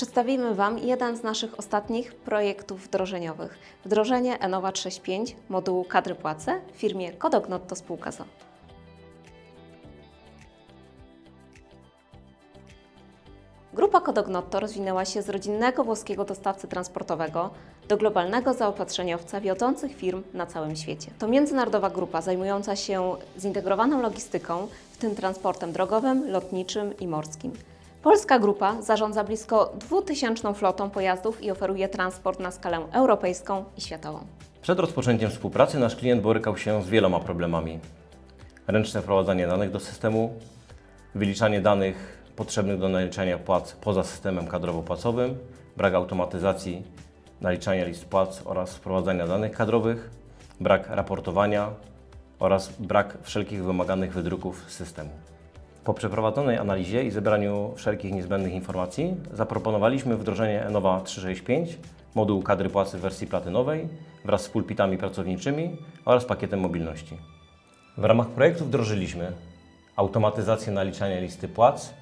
Przedstawimy Wam jeden z naszych ostatnich projektów wdrożeniowych. Wdrożenie Enowa 365 modułu kadry płace w firmie Kodognotto Spółka ZO. Grupa Kodognotto rozwinęła się z rodzinnego włoskiego dostawcy transportowego do globalnego zaopatrzeniowca wiodących firm na całym świecie. To międzynarodowa grupa zajmująca się zintegrowaną logistyką, w tym transportem drogowym, lotniczym i morskim. Polska grupa zarządza blisko 2000 flotą pojazdów i oferuje transport na skalę europejską i światową. Przed rozpoczęciem współpracy nasz klient borykał się z wieloma problemami. Ręczne wprowadzanie danych do systemu, wyliczanie danych potrzebnych do naliczania płac poza systemem kadrowo-płacowym, brak automatyzacji naliczania list płac oraz wprowadzania danych kadrowych, brak raportowania oraz brak wszelkich wymaganych wydruków systemu. Po przeprowadzonej analizie i zebraniu wszelkich niezbędnych informacji zaproponowaliśmy wdrożenie Enova 365, moduł kadry płacy w wersji platynowej wraz z pulpitami pracowniczymi oraz pakietem mobilności. W ramach projektu wdrożyliśmy automatyzację naliczania listy płac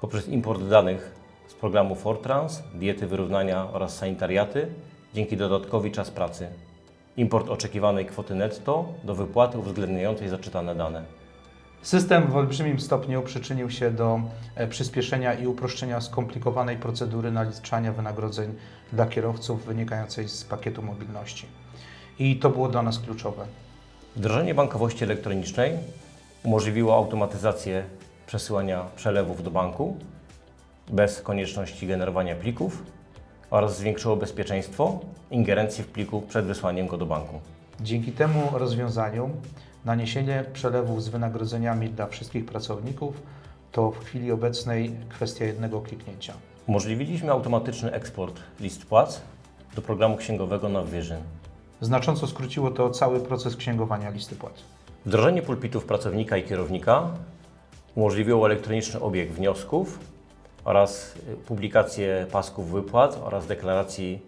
poprzez import danych z programu Fortrans, diety wyrównania oraz sanitariaty dzięki dodatkowi czas pracy, import oczekiwanej kwoty netto do wypłaty uwzględniającej zaczytane dane. System w olbrzymim stopniu przyczynił się do e, przyspieszenia i uproszczenia skomplikowanej procedury naliczania wynagrodzeń dla kierowców wynikającej z pakietu mobilności. I to było dla nas kluczowe. Wdrożenie bankowości elektronicznej umożliwiło automatyzację przesyłania przelewów do banku bez konieczności generowania plików oraz zwiększyło bezpieczeństwo ingerencji w pliku przed wysłaniem go do banku. Dzięki temu rozwiązaniu naniesienie przelewów z wynagrodzeniami dla wszystkich pracowników to w chwili obecnej kwestia jednego kliknięcia. Umożliwiliśmy automatyczny eksport list płac do programu księgowego Navision. Znacząco skróciło to cały proces księgowania listy płac. Wdrożenie pulpitów pracownika i kierownika umożliwiło elektroniczny obieg wniosków oraz y, publikację pasków wypłat oraz deklaracji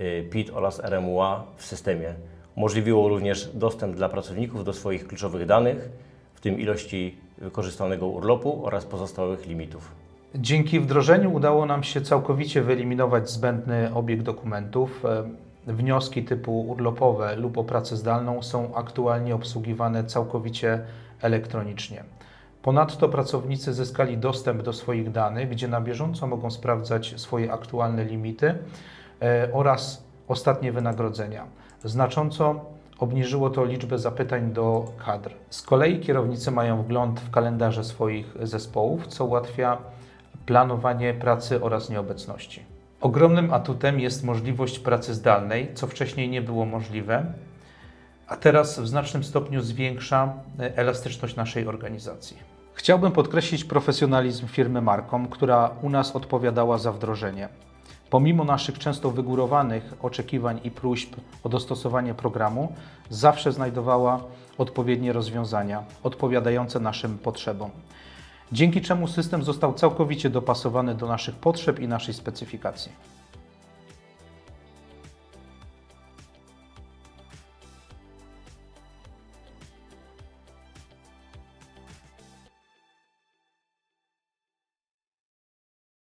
y, PIT oraz RMUA w systemie. Umożliwiło również dostęp dla pracowników do swoich kluczowych danych, w tym ilości wykorzystanego urlopu oraz pozostałych limitów. Dzięki wdrożeniu udało nam się całkowicie wyeliminować zbędny obieg dokumentów. E, Wnioski typu urlopowe lub o pracę zdalną są aktualnie obsługiwane całkowicie elektronicznie. Ponadto pracownicy zyskali dostęp do swoich danych, gdzie na bieżąco mogą sprawdzać swoje aktualne limity e, oraz ostatnie wynagrodzenia. Znacząco obniżyło to liczbę zapytań do kadr. Z kolei kierownicy mają wgląd w kalendarze swoich zespołów, co ułatwia planowanie pracy oraz nieobecności. Ogromnym atutem jest możliwość pracy zdalnej, co wcześniej nie było możliwe, a teraz w znacznym stopniu zwiększa e, elastyczność naszej organizacji. Chciałbym podkreślić profesjonalizm firmy Markom, która u nas odpowiadała za wdrożenie. Pomimo naszych często wygórowanych oczekiwań i próśb o dostosowanie programu, zawsze znajdowała odpowiednie rozwiązania odpowiadające naszym potrzebom. Dzięki czemu system został całkowicie dopasowany do naszych potrzeb i naszej specyfikacji.